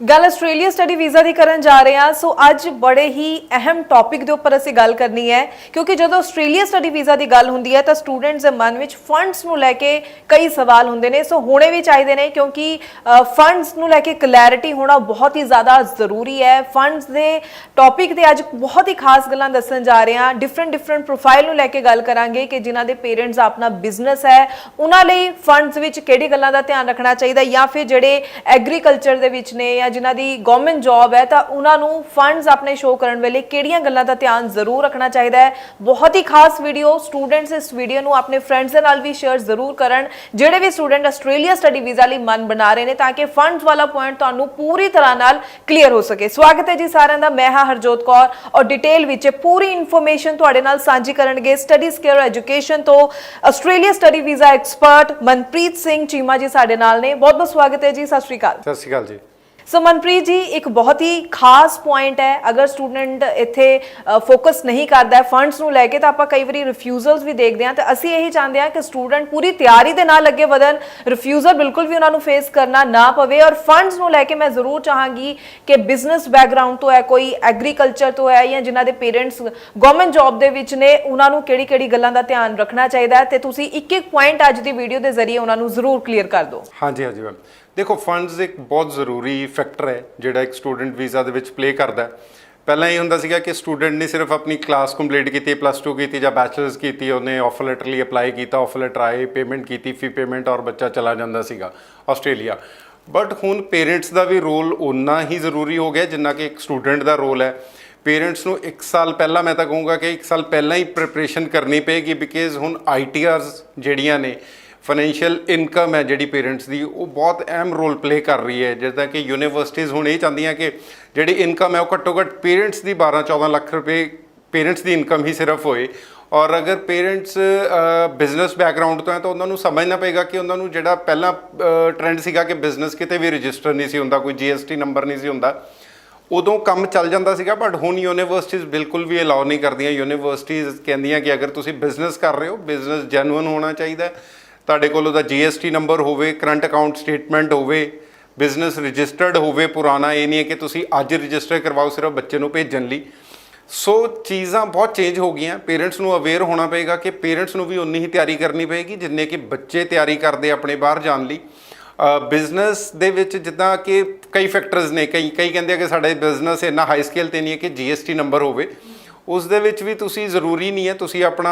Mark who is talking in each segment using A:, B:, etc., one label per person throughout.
A: ਗੱਲ Australia study visa ਦੀ ਕਰਨ ਜਾ ਰਹੇ ਹਾਂ। ਸੋ ਅੱਜ ਬੜੇ ਹੀ ਅਹਿਮ ਟੌਪਿਕ ਦੇ ਉੱਪਰ ਅਸੀਂ ਗੱਲ ਕਰਨੀ ਹੈ। ਕਿਉਂਕਿ ਜਦੋਂ ਆਸਟ੍ਰੇਲੀਆ ਸਟੱਡੀ ਵੀਜ਼ਾ ਦੀ ਗੱਲ ਹੁੰਦੀ ਹੈ ਤਾਂ ਸਟੂਡੈਂਟਸ ਦੇ ਮਨ ਵਿੱਚ ਫੰਡਸ ਨੂੰ ਲੈ ਕੇ ਕਈ ਸਵਾਲ ਹੁੰਦੇ ਨੇ। ਸੋ ਹੋਣੇ ਵੀ ਚਾਹੀਦੇ ਨੇ ਕਿਉਂਕਿ ਫੰਡਸ ਨੂੰ ਲੈ ਕੇ ਕਲੈਰਿਟੀ ਹੋਣਾ ਬਹੁਤ ਹੀ ਜ਼ਿਆਦਾ ਜ਼ਰੂਰੀ ਹੈ। ਫੰਡਸ ਦੇ ਟੌਪਿਕ ਤੇ ਅੱਜ ਬਹੁਤ ਹੀ ਖਾਸ ਗੱਲਾਂ ਦੱਸਣ ਜਾ ਰਹੇ ਹਾਂ। ਡਿਫਰੈਂਟ ਡਿਫਰੈਂਟ ਪ੍ਰੋਫਾਈਲ ਨੂੰ ਲੈ ਕੇ ਗੱਲ ਕਰਾਂਗੇ ਕਿ ਜਿਨ੍ਹਾਂ ਦੇ ਪੇਰੈਂਟਸ ਦਾ ਆਪਣਾ ਬਿਜ਼ਨਸ ਹੈ। ਉਹਨਾਂ ਲਈ ਫੰਡਸ ਵਿੱਚ ਕਿਹੜੀ ਗੱਲਾਂ ਦਾ ਧਿਆਨ ਰੱਖਣਾ ਚਾਹੀਦਾ ਜਾਂ ਫਿਰ ਜਿਹੜੇ ਐਗਰੀਕਲਚਰ ਦੇ ਵਿੱਚ ਨੇ ਜਾਂ ਜਿਨ੍ਹਾਂ ਦੀ ਗਵਰਨਮੈਂਟ ਜੌਬ ਹੈ, ਤਾਂ ਉਹਨਾਂ ਨੂੰ ਫੰਡਸ ਆਪਣੇ ਸ਼ੋਅ ਕਰਨ ਵੇਲੇ ਕਿਹੜੀਆਂ ਗੱਲਾਂ ਦਾ ਧਿਆਨ ਜ਼ਰੂਰ ਰੱਖਣਾ ਚਾਹੀਦਾ ਹੈ। ਬਹੁਤ ਹੀ ਖਾਸ ਵੀਡੀਓ ਸਟੂਡੈਂਟਸ ਇਸ ਵੀਡੀਓ ਨੂੰ ਆਪਣੇ ਫਰੈਂਡਸ ਦੇ ਨਾਲ ਵੀ ਸ਼ੇਅਰ ਜ਼ਰੂਰ ਕਰਨ, ਜਿਹੜੇ ਵੀ ਸਟੂਡੈਂਟ ਆਸਟ੍ਰੇਲੀਆ ਸਟੱਡੀ ਵੀਜ਼ਾ ਲਈ ਮਨ ਬਣਾ ਰਹੇ ਨੇ, ਤਾਂ ਕਿ ਫੰਡਸ ਵਾਲਾ ਪੁਆਇੰਟ ਤੁਹਾਨੂੰ ਪੂਰੀ ਤਰ੍ਹਾਂ ਨਾਲ ਕਲੀਅਰ ਹੋ ਸਕੇ। ਸਵਾਗਤ ਹੈ ਜੀ ਸਾਰਿਆਂ ਦਾ, ਮੈਂ ਹਾਂ ਹਰਜੋਤ ਕੌਰ ਔਰ ਡਿਟੇਲ ਵਿੱਚ ਪੂਰੀ ਇਨਫੋਰਮੇਸ਼ਨ ਤੁਹਾਡੇ ਨਾਲ ਸਾਂਝੀ ਕਰਨਗੇ ਸਟੱਡੀ ਸਕੇਅਰ ਐਜੂਕੇਸ਼ਨ ਤੋਂ Australia study visa expert Manpreet Singh Cheema ji ਸਾਡੇ ਨਾਲ ਨੇ। ਬਹੁਤ ਬਹੁਤ ਸਵਾਗਤ ਹੈ ਜੀ, ਸਤਿ ਸ਼੍ਰੀ ਅਕਾਲ।
B: ਸਤਿ ਸ਼੍ਰੀ ਅਕਾਲ ਜੀ।
A: ਸੋ ਮਨਪ੍ਰੀਤ ਜੀ ਇੱਕ ਬਹੁਤ ਹੀ ਖਾਸ ਪੁਆਇੰਟ ਹੈ। ਅਗਰ ਸਟੂਡੈਂਟ ਇੱਥੇ ਫੋਕਸ ਨਹੀਂ ਕਰਦਾ ਫੰਡਸ ਨੂੰ ਲੈ ਕੇ, ਤਾਂ ਆਪਾਂ ਕਈ ਵਾਰੀ ਰਿਫਿਊਜ਼ਲਸ ਵੀ ਦੇਖਦੇ ਹਾਂ। ਤੇ ਅਸੀਂ ਇਹੀ ਚਾਹੁੰਦੇ ਹਾਂ ਕਿ ਸਟੂਡੈਂਟ ਪੂਰੀ ਤਿਆਰੀ ਦੇ ਨਾਲ ਅੱਗੇ ਵਧਣ। ਰਿਫਿਊਜ਼ਲ ਬਿਲਕੁਲ ਵੀ ਉਹਨਾਂ ਨੂੰ ਫੇਸ ਕਰਨਾ ਨਾ ਪਵੇ। ਔਰ ਫੰਡਸ ਨੂੰ ਲੈ ਕੇ ਮੈਂ ਜ਼ਰੂਰ ਚਾਹਾਂਗੀ ਕਿ ਬਿਜ਼ਨਸ ਬੈਕਗ੍ਰਾਉਂਡ ਤੋਂ ਹੈ, ਕੋਈ ਐਗਰੀਕਲਚਰ ਤੋਂ ਹੈ ਜਾਂ ਜਿਨ੍ਹਾਂ ਦੇ ਪੇਰੈਂਟਸ ਗਵਰਨਮੈਂਟ ਜੌਬ ਦੇ ਵਿੱਚ ਨੇ, ਉਹਨਾਂ ਨੂੰ ਕਿਹੜੀ ਕਿਹੜੀ ਗੱਲਾਂ ਦਾ ਧਿਆਨ ਰੱਖਣਾ ਚਾਹੀਦਾ ਹੈ। ਤੇ ਤੁਸੀਂ ਇੱਕ ਇੱਕ ਪੁਆਇੰਟ ਅੱਜ ਦੀ ਵੀਡੀਓ ਦੇ ਜ਼ਰੀਏ ਉਹਨਾਂ ਨੂੰ ਜ਼ਰੂਰ ਕਲੀਅਰ ਕਰ ਦਿਓ।
B: ਹਾਂਜੀ ਹਾਂਜੀ ਮੈਮ ਦੇਖੋ ਫੰਡਸ ਇੱਕ ਬਹੁਤ ਜ਼ਰੂਰੀ ਫੈਕਟਰ ਹੈ, ਜਿਹੜਾ ਇੱਕ ਸਟੂਡੈਂਟ ਵੀਜ਼ਾ ਦੇ ਵਿੱਚ ਪਲੇ ਕਰਦਾ ਹੈ। ਪਹਿਲਾਂ ਇਹ ਹੁੰਦਾ ਸੀਗਾ ਕਿ ਸਟੂਡੈਂਟ ਨੇ ਸਿਰਫ ਆਪਣੀ ਕਲਾਸ ਕੰਪਲੀਟ ਕੀਤੀ ਪਲੱਸ 2 ਕੀਤੀ ਜਾਂ ਬੈਚਲਰਸ ਕੀਤੀ, ਉਹਨੇ ਆਫਰ ਲੈਟਰ ਲਈ ਅਪਲਾਈ ਕੀਤਾ ਆਫਰ ਲੈਟਰ ਆਏ ਪੇਮੈਂਟ ਕੀਤੀ ਫੀ ਪੇਮੈਂਟ ਔਰ ਬੱਚਾ ਚਲਾ ਜਾਂਦਾ ਸੀਗਾ ਆਸਟ੍ਰੇਲੀਆ। ਬਟ ਹੁਣ ਪੇਰੈਂਟਸ ਦਾ ਵੀ ਰੋਲ ਓਨਾ ਹੀ ਜ਼ਰੂਰੀ ਹੋ ਗਿਆ ਜਿੰਨਾ ਕਿ ਇੱਕ ਸਟੂਡੈਂਟ ਦਾ ਰੋਲ ਹੈ। ਪੇਰੈਂਟਸ ਨੂੰ 1 ਸਾਲ ਪਹਿਲਾਂ ਮੈਂ ਤਾਂ ਕਹੂੰਗਾ ਕਿ 1 ਸਾਲ ਪਹਿਲਾਂ ਹੀ ਪ੍ਰਿਪਰੇਸ਼ਨ ਕਰਨੀ ਪਏਗੀ ਬਿਕਾਜ਼ ਹੁਣ ਆਈਟੀਆਰਸ ਜਿਹੜੀਆਂ ਨੇ ਫਾਈਨੈਂਸ਼ੀਅਲ ਇਨਕਮ ਹੈ ਜਿਹੜੀ ਪੇਰੈਂਟਸ ਦੀ, ਉਹ ਬਹੁਤ ਅਹਿਮ ਰੋਲ ਪਲੇ ਕਰ ਰਹੀ ਹੈ। ਜਿੱਦਾਂ ਕਿ ਯੂਨੀਵਰਸਿਟੀਜ਼ ਹੁਣ ਇਹ ਚਾਹੁੰਦੀਆਂ ਕਿ ਜਿਹੜੀ ਇਨਕਮ ਹੈ ਉਹ ਘੱਟੋ ਘੱਟ ਪੇਰੈਂਟਸ ਦੀ 12 14 ਲੱਖ ਰੁਪਏ ਪੇਰੈਂਟਸ ਦੀ ਇਨਕਮ ਹੀ ਸਿਰਫ ਹੋਏ। ਔਰ ਅਗਰ ਪੇਰੈਂਟਸ ਬਿਜ਼ਨਸ ਬੈਕਗ੍ਰਾਉਂਡ ਤੋਂ ਹੈ ਤਾਂ ਉਹਨਾਂ ਨੂੰ ਸਮਝਣਾ ਪਏਗਾ ਕਿ ਉਹਨਾਂ ਨੂੰ ਜਿਹੜਾ ਪਹਿਲਾਂ ਟ੍ਰੈਂਡ ਸੀਗਾ ਕਿ ਬਿਜ਼ਨਸ ਕਿਤੇ ਵੀ ਰਜਿਸਟਰ ਨਹੀਂ ਸੀ ਹੁੰਦਾ, ਕੋਈ ਜੀਐਸਟੀ ਨੰਬਰ ਨਹੀਂ ਸੀ ਹੁੰਦਾ, ਉਦੋਂ ਕੰਮ ਚੱਲ ਜਾਂਦਾ ਸੀਗਾ। ਬਟ ਹੁਣ ਯੂਨੀਵਰਸਿਟੀਜ਼ ਬਿਲਕੁਲ ਵੀ ਅਲਾਉ ਨਹੀਂ ਕਰਦੀਆਂ। ਯੂਨੀਵਰਸਿਟੀਜ਼ ਕਹਿੰਦੀਆਂ ਕਿ ਅਗਰ ਤੁਸੀਂ ਬਿਜ਼ਨਸ ਕਰ ਰਹੇ ਹੋ ਬਿਜ਼ਨਸ ਜੈਨੂਇਨ ਹੋਣਾ ਚਾਹੀਦਾ ਹੈ। ਤੁਹਾਡੇ ਕੋਲ ਉਹਦਾ ਜੀਐਸਟੀ ਨੰਬਰ ਹੋਵੇ ਕਰੰਟ ਅਕਾਊਂਟ ਸਟੇਟਮੈਂਟ ਹੋਵੇ ਬਿਜ਼ਨਸ ਰਜਿਸਟਰਡ ਹੋਵੇ ਪੁਰਾਣਾ, ਇਹ ਨਹੀਂ ਹੈ ਕਿ ਤੁਸੀਂ ਅੱਜ ਰਜਿਸਟਰ ਕਰਵਾਓ, ਸਿਰਫ ਬੱਚੇ ਨੂੰ ਭੇਜਣ ਲਈ। ਸੋ ਚੀਜ਼ਾਂ ਬਹੁਤ ਚੇਂਜ ਹੋ ਗਈਆਂ। ਪੇਰੈਂਟਸ ਨੂੰ ਅਵੇਅਰ ਹੋਣਾ ਪਏਗਾ ਕਿ ਪੇਰੈਂਟਸ ਨੂੰ ਵੀ ਉਨੀ ਹੀ ਤਿਆਰੀ ਕਰਨੀ ਪਏਗੀ, ਜਿੰਨੇ ਕਿ ਬੱਚੇ ਤਿਆਰੀ ਕਰਦੇ ਆਪਣੇ ਬਾਹਰ ਜਾਣ ਲਈ। ਬਿਜ਼ਨਸ ਦੇ ਵਿੱਚ ਜਿੱਦਾਂ ਕਿ ਕਈ ਫੈਕਟਰਸ ਨੇ, ਕਈ ਕਈ ਕਹਿੰਦੇ ਆ ਕਿ ਸਾਡੇ ਬਿਜ਼ਨਸ ਇੰਨਾ ਹਾਈ ਸਕੇਲ ਤੇ ਨਹੀਂ ਹੈ ਕਿ ਜੀਐਸਟੀ ਨੰਬਰ ਹੋਵੇ। ਉਸ ਦੇ ਵਿੱਚ ਵੀ ਤੁਸੀਂ ਜ਼ਰੂਰੀ ਨਹੀਂ ਹੈ, ਤੁਸੀਂ ਆਪਣਾ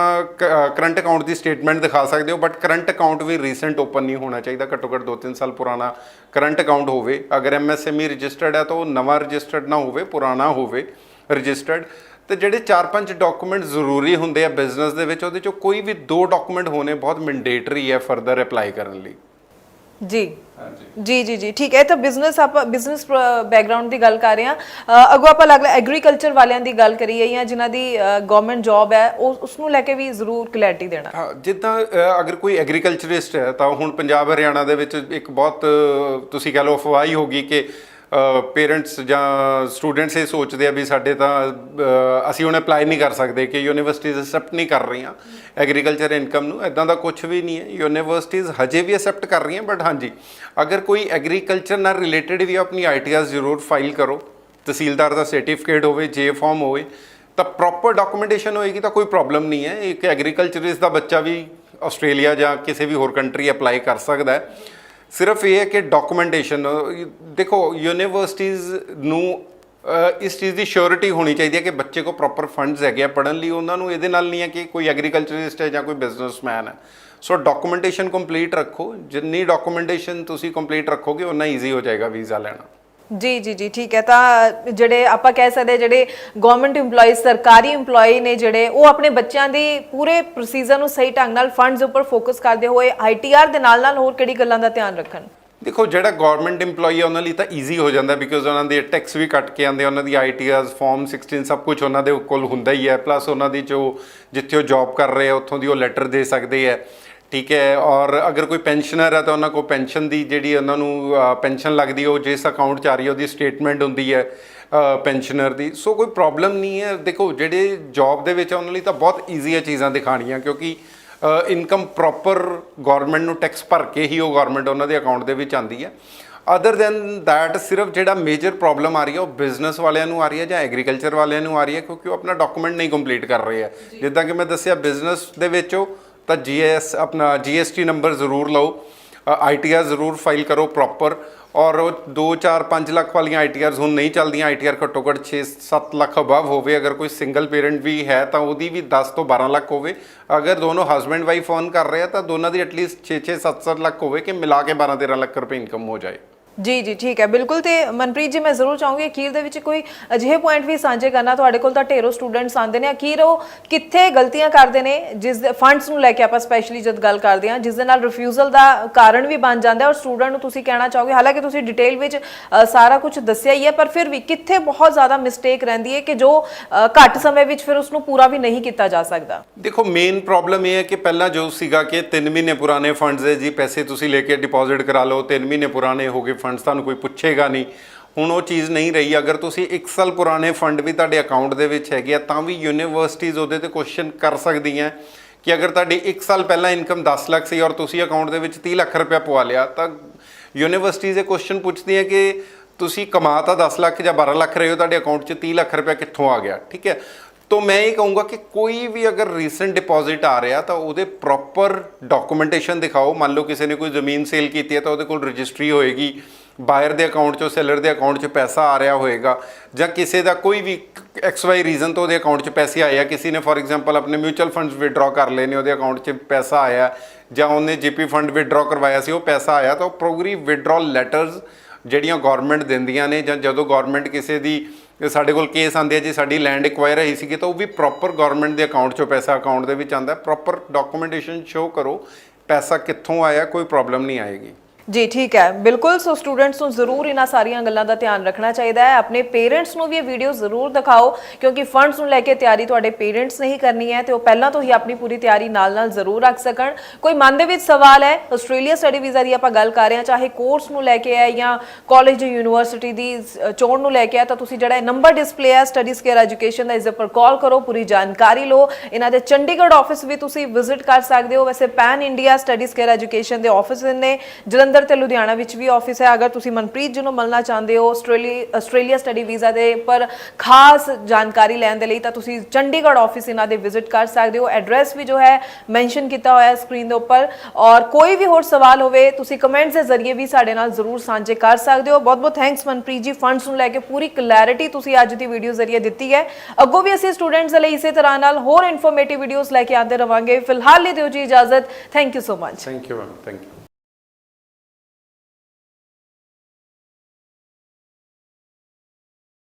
B: ਕਰੰਟ ਅਕਾਊਂਟ ਦੀ ਸਟੇਟਮੈਂਟ ਦਿਖਾ ਸਕਦੇ ਹੋ ਬਟ ਕਰੰਟ ਅਕਾਊਂਟ ਵੀ ਰੀਸੈਂਟ ਓਪਨ ਨਹੀਂ ਹੋਣਾ ਚਾਹੀਦਾ ਘੱਟੋ ਘੱਟ 2-3 ਸਾਲ ਪੁਰਾਣਾ ਕਰੰਟ ਅਕਾਊਂਟ ਹੋਵੇ। ਅਗਰ ਐਮਐਸਐਮਈ ਰਜਿਸਟਰਡ ਹੈ, ਤਾਂ ਉਹ ਨਵਾਂ ਰਜਿਸਟਰਡ ਨਾ ਹੋਵੇ, ਪੁਰਾਣਾ ਹੋਵੇ ਰਜਿਸਟਰਡ ਤੇ ਜਿਹੜੇ 4-5 ਡਾਕੂਮੈਂਟ ਜ਼ਰੂਰੀ ਹੁੰਦੇ ਆ ਬਿਜ਼ਨਸ ਦੇ ਵਿੱਚ, ਉਹਦੇ ਚੋਂ ਕੋਈ ਵੀ ਦੋ ਡਾਕੂਮੈਂਟ ਹੋਣੇ ਬਹੁਤ ਮੈਂਡੇਟਰੀ ਹੈ ਫਰਦਰ ਅਪਲਾਈ ਕਰਨ ਲਈ।
A: ਜੀ।
B: ਹਾਂਜੀ।
A: ਜੀ ਜੀ ਜੀ। ਠੀਕ ਹੈ ਤਾਂ ਬਿਜ਼ਨਸ ਆਪਾਂ ਬਿਜ਼ਨਸ ਬੈਕਗ੍ਰਾਉਂਡ ਦੀ ਗੱਲ ਕਰ ਰਹੇ ਹਾਂ। ਅੱਗੋਂ ਆਪਾਂ ਅਲੱਗ ਐਗਰੀਕਲਚਰ ਵਾਲਿਆਂ ਦੀ ਗੱਲ ਕਰੀਏ ਜਾਂ ਜਿਨ੍ਹਾਂ ਦੀ ਗਵਰਨਮੈਂਟ ਜੌਬ ਹੈ ਉਹ ਉਸ ਨੂੰ ਲੈ ਕੇ ਵੀ ਜ਼ਰੂਰ ਕਲੈਰਿਟੀ ਦੇਣਾ।
B: ਜਿੱਦਾਂ ਅਗਰ ਕੋਈ ਐਗਰੀਕਲਚਰਿਸਟ ਹੈ ਤਾਂ ਹੁਣ ਪੰਜਾਬ ਹਰਿਆਣਾ ਦੇ ਵਿੱਚ ਇੱਕ ਬਹੁਤ ਤੁਸੀਂ ਕਹ ਲਓ ਅਫਵਾਹ ਹੀ ਹੋਗੀ ਕਿ ਪੇਰੈਂਟਸ ਜਾਂ ਸਟੂਡੈਂਟਸ ਇਹ ਸੋਚਦੇ ਆ ਵੀ ਸਾਡੇ ਤਾਂ ਅਸੀਂ ਹੁਣ ਅਪਲਾਈ ਨਹੀਂ ਕਰ ਸਕਦੇ ਕਿ ਯੂਨੀਵਰਸਿਟੀਜ਼ ਅਸੈਪਟ ਨਹੀਂ ਕਰ ਰਹੀਆਂ। ਐਗਰੀਕਲਚਰ ਇਨਕਮ ਨੂੰ ਇਦਾਂ ਦਾ ਕੁਝ ਵੀ ਨਹੀਂ ਹੈ। ਯੂਨੀਵਰਸਿਟੀਜ਼ ਹਜੇ ਵੀ ਅਸੈਪਟ ਕਰ ਰਹੀਆਂ ਬਟ ਹਾਂਜੀ, ਅਗਰ ਕੋਈ ਐਗਰੀਕਲਚਰ ਨਾਲ ਰਿਲੇਟਡ ਵੀ ਆਪਣੀ ਆਈਟੀਆਸ ਜ਼ਰੂਰ ਫਾਈਲ ਕਰੋ। ਤਹਿਸੀਲਦਾਰ ਦਾ ਸਰਟੀਫਿਕੇਟ ਹੋਵੇ ਜੇ ਫਾਰਮ ਹੋਵੇ, ਤਾਂ ਪ੍ਰੋਪਰ ਡਾਕੂਮੈਂਟੇਸ਼ਨ ਹੋਏਗੀ ਤਾਂ ਕੋਈ ਪ੍ਰੋਬਲਮ ਨਹੀਂ ਹੈ। ਇੱਕ ਐਗਰੀਕਲਚਰਿਸਟ ਦਾ ਬੱਚਾ ਵੀ ਆਸਟ੍ਰੇਲੀਆ ਜਾਂ ਕਿਸੇ ਵੀ ਹੋਰ ਕੰਟਰੀ ਅਪਲਾਈ ਕਰ ਸਕਦਾ ਹੈ। ਸਿਰਫ ਇਹ ਹੈ ਕਿ ਡਾਕੂਮੈਂਟੇਸ਼ਨ ਦੇਖੋ ਯੂਨੀਵਰਸਿਟੀਜ਼ ਨੂੰ ਇਸ ਚੀਜ਼ ਦੀ ਸ਼ੋਰਿਟੀ ਹੋਣੀ ਚਾਹੀਦੀ ਹੈ ਕਿ ਬੱਚੇ ਕੋ ਪ੍ਰੋਪਰ ਫੰਡਸ ਹੈਗੇ ਆ ਪੜਨ ਲਈ। ਉਹਨਾਂ ਨੂੰ ਇਹਦੇ ਨਾਲ ਨਹੀਂ ਹੈ ਕਿ ਕੋਈ ਐਗਰੀਕਲਚਰਿਸਟ ਹੈ ਜਾਂ ਕੋਈ ਬਿਜ਼ਨਸਮੈਨ ਹੈ। ਸੋ ਡਾਕੂਮੈਂਟੇਸ਼ਨ ਕੰਪਲੀਟ ਰੱਖੋ। ਜਿੰਨੀ ਡਾਕੂਮੈਂਟੇਸ਼ਨ ਤੁਸੀਂ ਕੰਪਲੀਟ ਰੱਖੋਗੇ ਉਨਾ ਈਜ਼ੀ ਹੋ ਜਾਏਗਾ ਵੀਜ਼ਾ ਲੈਣਾ।
A: ਜੀ ਜੀ ਜੀ, ਠੀਕ ਹੈ। ਤਾਂ ਜਿਹੜੇ ਆਪਾਂ ਕਹਿ ਸਕਦੇ ਹਾਂ, ਜਿਹੜੇ ਗਵਰਨਮੈਂਟ EMPLOYEES, ਸਰਕਾਰੀ EMPLOYEE ਨੇ ਜਿਹੜੇ, ਉਹ ਆਪਣੇ ਬੱਚਿਆਂ ਦੀ ਪੂਰੇ ਪ੍ਰੋਸੀਜਰ ਨੂੰ ਸਹੀ ਢੰਗ ਨਾਲ ਫੰਡਸ ਉੱਪਰ ਫੋਕਸ ਕਰਦੇ ਹੋਏ ITR ਦੇ ਨਾਲ ਨਾਲ ਹੋਰ ਕਿਹੜੀ ਗੱਲਾਂ ਦਾ ਧਿਆਨ ਰੱਖਣ?
B: ਦੇਖੋ, ਜਿਹੜਾ ਗਵਰਨਮੈਂਟ EMPLOYEE ਹੈ ਉਹਨਾਂ ਲਈ ਤਾਂ ਈਜ਼ੀ ਹੋ ਜਾਂਦਾ ਬਿਕੋਜ਼ ਉਹਨਾਂ ਦੇ ਟੈਕਸ ਵੀ ਕੱਟ ਕੇ ਆਉਂਦੇ ਉਹਨਾਂ ਦੀ ਆਈਟੀਆਰਸ ਫਾਰਮ 16 ਸਭ ਕੁਝ ਉਹਨਾਂ ਦੇ ਕੋਲ ਹੁੰਦਾ ਹੀ ਹੈ। ਪਲੱਸ ਉਹਨਾਂ ਦੀ ਜੋ ਜਿੱਥੇ ਉਹ ਜੌਬ ਕਰ ਰਹੇ ਆ, ਉੱਥੋਂ ਦੀ ਉਹ ਲੈਟਰ ਦੇ ਸਕਦੇ ਹੈ। ਠੀਕ ਹੈ ਔਰ ਅਗਰ ਕੋਈ ਪੈਨਸ਼ਨਰ ਹੈ ਤਾਂ ਉਹਨਾਂ ਕੋਲ ਪੈਨਸ਼ਨ ਦੀ ਜਿਹੜੀ ਉਹਨਾਂ ਨੂੰ ਪੈਨਸ਼ਨ ਲੱਗਦੀ ਹੈ ਉਹ ਜਿਸ ਅਕਾਊਂਟ 'ਚ ਆ ਰਹੀ ਹੈ ਉਹਦੀ ਸਟੇਟਮੈਂਟ ਹੁੰਦੀ ਹੈ ਪੈਨਸ਼ਨਰ ਦੀ। ਸੋ ਕੋਈ ਪ੍ਰੋਬਲਮ ਨਹੀਂ ਹੈ। ਦੇਖੋ ਜਿਹੜੇ ਜੌਬ ਦੇ ਵਿੱਚ ਆ, ਉਹਨਾਂ ਲਈ ਤਾਂ ਬਹੁਤ ਈਜ਼ੀ ਹੈ ਚੀਜ਼ਾਂ ਦਿਖਾਣੀਆਂ ਕਿਉਂਕਿ ਇਨਕਮ ਪ੍ਰੋਪਰ ਗਵਰਨਮੈਂਟ ਨੂੰ ਟੈਕਸ ਭਰ ਕੇ ਹੀ ਉਹ ਗਵਰਨਮੈਂਟ ਉਹਨਾਂ ਦੇ ਅਕਾਊਂਟ ਦੇ ਵਿੱਚ ਆਂਦੀ ਹੈ। ਅਦਰ ਦੈਨ that ਸਿਰਫ ਜਿਹੜਾ ਮੇਜਰ ਪ੍ਰੋਬਲਮ ਆ ਰਹੀ ਹੈ ਉਹ ਬਿਜ਼ਨਸ ਵਾਲਿਆਂ ਨੂੰ ਆ ਰਹੀ ਹੈ ਜਾਂ ਐਗਰੀਕਲਚਰ ਵਾਲਿਆਂ ਨੂੰ ਆ ਰਹੀ ਹੈ ਕਿਉਂਕਿ ਉਹ ਆਪਣਾ ਡਾਕੂਮੈਂਟ ਨਹੀਂ ਕੰਪਲੀਟ ਕਰ ਰਹੇ ਆ ਜਿੱਦਾਂ ਕਿ ਮੈਂ ਦੱਸਿਆ ਬਿਜ਼ਨਸ ਦੇ ਵਿੱਚ ਹੋ ਤਾਂ ਜੀਐਸ ਆਪਣਾ ਜੀਐਸਟੀ ਨੰਬਰ ਜ਼ਰੂਰ ਲਓ ਆਈਟੀਆਰ ਜ਼ਰੂਰ ਫਾਈਲ ਕਰੋ ਪ੍ਰੋਪਰ ਔਰ ਉਹ 2 4 5 ਲੱਖ ਵਾਲੀਆਂ ਆਈਟੀਆਰਸ ਹੁਣ ਨਹੀਂ ਚੱਲਦੀਆਂ ਆਈਟੀਆਰ ਘੱਟੋ ਘੱਟ 6 7 ਲੱਖ ਅਬਵ ਹੋਵੇ, ਅਗਰ ਕੋਈ ਸਿੰਗਲ ਪੇਰੈਂਟ ਵੀ ਹੈ ਤਾਂ ਉਹਦੀ ਵੀ 10 ਤੋਂ 12 ਲੱਖ ਹੋਵੇ, ਅਗਰ ਦੋਨੋਂ ਹਸਬੈਂਡ ਵਾਈਫ ਓਨ ਕਰ ਰਹੇ ਆ ਤਾਂ ਦੋਨਾਂ ਦੀ ਐਟਲੀਸਟ 6 6 7 7 ਲੱਖ ਹੋਵੇ ਕਿ ਮਿਲਾ ਕੇ 12 13 ਲੱਖ ਰੁਪਏ ਇਨਕਮ ਹੋ ਜਾਏ।
A: ਜੀ ਜੀ, ਠੀਕ ਹੈ। ਬਿਲਕੁਲ ਤੇ ਮਨਪ੍ਰੀਤ ਜੀ, ਮੈਂ ਜ਼ਰੂਰ ਚਾਹੂੰਗੀ ਅਖੀਰ ਦੇ ਵਿੱਚ ਕੋਈ ਅਜਿਹੇ ਪੁਆਇੰਟ ਵੀ ਸਾਂਝੇ ਕਰਨਾ। ਤੁਹਾਡੇ ਕੋਲ ਤਾਂ ਢੇਰੋ ਸਟੂਡੈਂਟਸ ਆਉਂਦੇ ਨੇ। ਅਖੀਰ ਉਹ ਕਿੱਥੇ ਗਲਤੀਆਂ ਕਰਦੇ ਨੇ, ਜਿਸ ਦੇ ਫੰਡਸ ਨੂੰ ਲੈ ਕੇ ਆਪਾਂ ਸਪੈਸ਼ਲੀ ਜਦ ਗੱਲ ਕਰਦੇ ਹਾਂ, ਜਿਸ ਦੇ ਨਾਲ ਰਿਫਿਊਜ਼ਲ ਦਾ ਕਾਰਨ ਵੀ ਬਣ ਜਾਂਦਾ ਔਰ ਸਟੂਡੈਂਟ ਨੂੰ ਤੁਸੀਂ ਕਹਿਣਾ ਚਾਹੋਗੇ। ਹਾਲਾਂਕਿ ਤੁਸੀਂ ਡਿਟੇਲ ਵਿੱਚ ਸਾਰਾ ਕੁਝ ਦੱਸਿਆ ਹੀ ਹੈ, ਪਰ ਫਿਰ ਵੀ ਕਿੱਥੇ ਬਹੁਤ ਜ਼ਿਆਦਾ ਮਿਸਟੇਕ ਰਹਿੰਦੀ ਹੈ ਕਿ ਜੋ ਘੱਟ ਸਮੇਂ ਵਿੱਚ ਫਿਰ ਉਸ ਨੂੰ ਪੂਰਾ ਵੀ ਨਹੀਂ ਕੀਤਾ ਜਾ ਸਕਦਾ।
B: ਦੇਖੋ ਮੇਨ ਪ੍ਰੋਬਲਮ ਇਹ ਹੈ ਕਿ ਪਹਿਲਾਂ ਜੋ ਸੀਗਾ ਕਿ 3 ਮਹੀਨੇ ਪੁਰਾਣੇ ਫੰਡਸ ਹੈ ਜੀ ਪੈਸੇ ਤੁਸੀਂ ਲੈ ਕੇ ਡਿਪੋਜ਼ਿਟ ਕਰਾ ਲਓ 3 ਮਹੀਨੇ ਪੁਰਾਣੇ ਹੋ ਗਏ ਫੰਡਸ ਤੁਹਾਨੂੰ ਕੋਈ ਪੁੱਛੇਗਾ ਨਹੀਂ। ਹੁਣ ਉਹ ਚੀਜ਼ ਨਹੀਂ ਰਹੀ। ਅਗਰ ਤੁਸੀਂ 1 ਸਾਲ ਪੁਰਾਣੇ ਫੰਡ ਵੀ ਤੁਹਾਡੇ ਅਕਾਊਂਟ ਦੇ ਵਿੱਚ ਹੈਗੇ ਆ, ਤਾਂ ਵੀ ਯੂਨੀਵਰਸਿਟੀਜ਼ ਉਹਦੇ ਤੇ ਕੁਐਸਚਨ ਕਰ ਸਕਦੀਆਂ ਕਿ ਅਗਰ ਤੁਹਾਡੀ 1 ਸਾਲ ਪਹਿਲਾਂ ਇਨਕਮ 10 ਲੱਖ ਸੀ ਔਰ ਤੁਸੀਂ ਅਕਾਊਂਟ ਦੇ ਵਿੱਚ 30 ਲੱਖ ਰੁਪਇਆ ਪਵਾ ਲਿਆ, ਤਾਂ ਯੂਨੀਵਰਸਿਟੀਜ਼ ਇਹ ਕੁਐਸਚਨ ਪੁੱਛਦੀਆਂ ਕਿ ਤੁਸੀਂ ਕਮਾ ਤਾਂ 10 ਲੱਖ ਜਾਂ 12 ਲੱਖ ਰਹੇ ਹੋ, ਤੁਹਾਡੇ ਅਕਾਊਂਟ 'ਚ 30 ਲੱਖ ਰੁਪਇਆ ਕਿੱਥੋਂ ਆ ਗਿਆ? ਠੀਕ ਹੈ। ਤੋ ਮੈਂ ਇਹ ਕਹੂੰਗਾ ਕਿ ਕੋਈ ਵੀ ਅਗਰ ਰੀਸੈਂਟ ਡਿਪੋਜ਼ਿਟ ਆ ਰਿਹਾ ਤਾਂ ਉਹਦੇ ਪ੍ਰੋਪਰ ਡਾਕੂਮੈਂਟੇਸ਼ਨ ਦਿਖਾਓ। ਮੰਨ ਲਓ ਕਿਸੇ ਨੇ ਕੋਈ ਜ਼ਮੀਨ ਸੇਲ ਕੀਤੀ ਹੈ ਤਾਂ ਉਹਦੇ ਕੋਲ ਰਜਿਸਟਰੀ ਹੋਏਗੀ। ਬਾਇਰ ਦੇ ਅਕਾਊਂਟ 'ਚੋਂ ਸੈਲਰ ਦੇ ਅਕਾਊਂਟ 'ਚ ਪੈਸਾ ਆ ਰਿਹਾ ਹੋਏਗਾ। ਜਾਂ ਕਿਸੇ ਦਾ ਕੋਈ ਵੀ ਐਕਸ ਵਾਈ ਰੀਜ਼ਨ ਤੋਂ ਉਹਦੇ ਅਕਾਊਂਟ 'ਚ ਪੈਸੇ ਆਏ ਆ। ਕਿਸੇ ਨੇ ਫੋਰ ਐਗਜ਼ਾਮਪਲ ਆਪਣੇ ਮਿਊਚੁਅਲ ਫੰਡਸ ਵਿਡਰਾ ਕਰ ਲਏ ਨੇ, ਉਹਦੇ ਅਕਾਊਂਟ 'ਚ ਪੈਸਾ ਆਇਆ। ਜਾਂ ਉਹਨੇ ਜੀਪੀ ਫੰਡ ਵਿਡਰਾ ਕਰਵਾਇਆ ਸੀ, ਉਹ ਪੈਸਾ ਆਇਆ ਤਾਂ ਉਹ ਪ੍ਰੋਗਰੀ ਵਿਡਰਾਲ ਲੈਟਰਸ ਜਿਹੜੀਆਂ ਗਵਰਨਮੈਂਟ ਦਿੰਦੀਆਂ ਨੇ ਜਾਂ ਜਦੋਂ ਗਵਰਨਮੈਂਟ ਕਿਸੇ ਦੀ ਜੇ ਸਾਡੇ ਕੋਲ ਕੇਸ ਆਉਂਦੇ ਆ ਜੇ ਸਾਡੀ ਲੈਂਡ ਐਕਵਾਇਰ ਹੋਈ ਸੀਗੀ, ਤਾਂ ਉਹ ਵੀ ਪ੍ਰੋਪਰ ਗਵਰਨਮੈਂਟ ਦੇ ਅਕਾਊਂਟ 'ਚੋਂ ਪੈਸਾ ਅਕਾਊਂਟ ਦੇ ਵਿੱਚ ਆਂਦਾ ਪ੍ਰੋਪਰ ਡਾਕੂਮੈਂਟੇਸ਼ਨ ਸ਼ੋ ਕਰੋ, ਪੈਸਾ ਕਿੱਥੋਂ ਆਇਆ, ਕੋਈ ਪ੍ਰੋਬਲਮ ਨਹੀਂ ਆਏਗੀ।
A: ਜੀ, ਠੀਕ ਹੈ। ਬਿਲਕੁਲ, ਸੋ ਸਟੂਡੈਂਟਸ ਨੂੰ ਜ਼ਰੂਰ ਇਹਨਾਂ ਸਾਰੀਆਂ ਗੱਲਾਂ ਦਾ ਧਿਆਨ ਰੱਖਣਾ ਚਾਹੀਦਾ ਹੈ। ਆਪਣੇ ਪੇਰੈਂਟਸ ਨੂੰ ਵੀ ਇਹ ਵੀਡੀਓ ਜ਼ਰੂਰ ਦਿਖਾਓ, ਕਿਉਂਕਿ ਫੰਡਸ ਨੂੰ ਲੈ ਕੇ ਤਿਆਰੀ ਤੁਹਾਡੇ ਪੇਰੈਂਟਸ ਨਹੀਂ ਕਰਨੀ ਹੈ ਤੇ ਉਹ ਪਹਿਲਾਂ ਤੋਂ ਹੀ ਆਪਣੀ ਪੂਰੀ ਤਿਆਰੀ ਨਾਲ-ਨਾਲ ਜ਼ਰੂਰ ਰੱਖ ਸਕਣ। ਕੋਈ ਮਨ ਦੇ ਵਿੱਚ ਸਵਾਲ ਹੈ ਆਸਟ੍ਰੇਲੀਆ ਸਟੱਡੀ ਵੀਜ਼ਾ ਦੀ ਆਪਾਂ ਗੱਲ ਕਰ ਰਹੇ ਹਾਂ, ਚਾਹੇ ਕੋਰਸ ਨੂੰ ਲੈ ਕੇ ਹੈ ਜਾਂ ਕਾਲਜ ਯੂਨੀਵਰਸਿਟੀ ਦੀ ਚੋਣ ਨੂੰ ਲੈ ਕੇ ਹੈ, ਤਾਂ ਤੁਸੀਂ ਜਿਹੜਾ ਨੰਬਰ ਡਿਸਪਲੇ ਹੈ ਸਟੱਡੀਜ਼ ਕੇਅਰ ਐਜੂਕੇਸ਼ਨ ਦਾ, ਇਸ ਦੇ ਉੱਪਰ ਕਾਲ ਕਰੋ, ਪੂਰੀ ਜਾਣਕਾਰੀ ਲਓ। ਇਹਨਾਂ ਦੇ ਚੰਡੀਗੜ੍ਹ ਆਫਿਸ ਵੀ ਤੁਸੀਂ ਵਿਜ਼ਿਟ ਕਰ ਸਕਦੇ ਹੋ। ਵੈਸੇ pan India studies care education ਦੇ ਆਫਿਸ ਨੇ, ਜਲੰਧਰ ਤੇ ਲੁਧਿਆਣਾ ਵਿੱਚ ਵੀ ਆਫਿਸ ਹੈ। ਅਗਰ ਤੁਸੀਂ ਮਨਪ੍ਰੀਤ ਜੀ ਨੂੰ ਮਿਲਣਾ ਚਾਹੁੰਦੇ ਹੋ, ਆਸਟ੍ਰੇਲੀ, ਆਸਟ੍ਰੇਲੀਆ ਸਟੱਡੀ ਵੀਜ਼ਾ ਦੇ ਉੱਪਰ ਖਾਸ ਜਾਣਕਾਰੀ ਲੈਣ ਦੇ ਲਈ ਤਾਂ ਤੁਸੀਂ ਚੰਡੀਗੜ੍ਹ ਆਫਿਸ ਇਹਨਾਂ ਦੇ ਵਿਜ਼ਿਟ ਕਰ ਸਕਦੇ ਹੋ। ਐਡਰੈਸ ਵੀ ਜੋ ਹੈ ਮੈਂਸ਼ਨ ਕੀਤਾ ਹੋਇਆ ਹੈ ਸਕਰੀਨ ਦੇ ਉੱਪਰ। ਔਰ ਕੋਈ ਵੀ ਹੋਰ ਸਵਾਲ ਹੋਵੇ, ਤੁਸੀਂ ਕਮੈਂਟਸ ਦੇ ਜ਼ਰੀਏ ਵੀ ਸਾਡੇ ਨਾਲ ਜ਼ਰੂਰ ਸਾਂਝੇ ਕਰ ਸਕਦੇ ਹੋ। ਬਹੁਤ ਬਹੁਤ ਥੈਂਕਸ ਮਨਪ੍ਰੀਤ ਜੀ ਫੰਡਸ ਨੂੰ ਲੈ ਕੇ ਪੂਰੀ ਕਲੈਰਿਟੀ ਤੁਸੀਂ ਅੱਜ ਦੀ ਵੀਡੀਓ ਜ਼ਰੀਏ ਦਿੱਤੀ ਹੈ। ਅੱਗੋਂ ਵੀ ਅਸੀਂ ਸਟੂਡੈਂਟਸ ਦੇ ਲਈ ਇਸੇ ਤਰ੍ਹਾਂ ਨਾਲ ਹੋਰ ਇਨਫੋਰਮੇਟਿਵ ਵੀਡੀਓਜ਼ ਲੈ ਕੇ ਆਉਂਦੇ ਰਵਾਂਗੇ। ਫਿਲਹਾਲ ਲਈ ਦਿਓ ਜੀ ਇਜਾਜ਼ਤ। Thank you so much
B: thank you ma'am thank you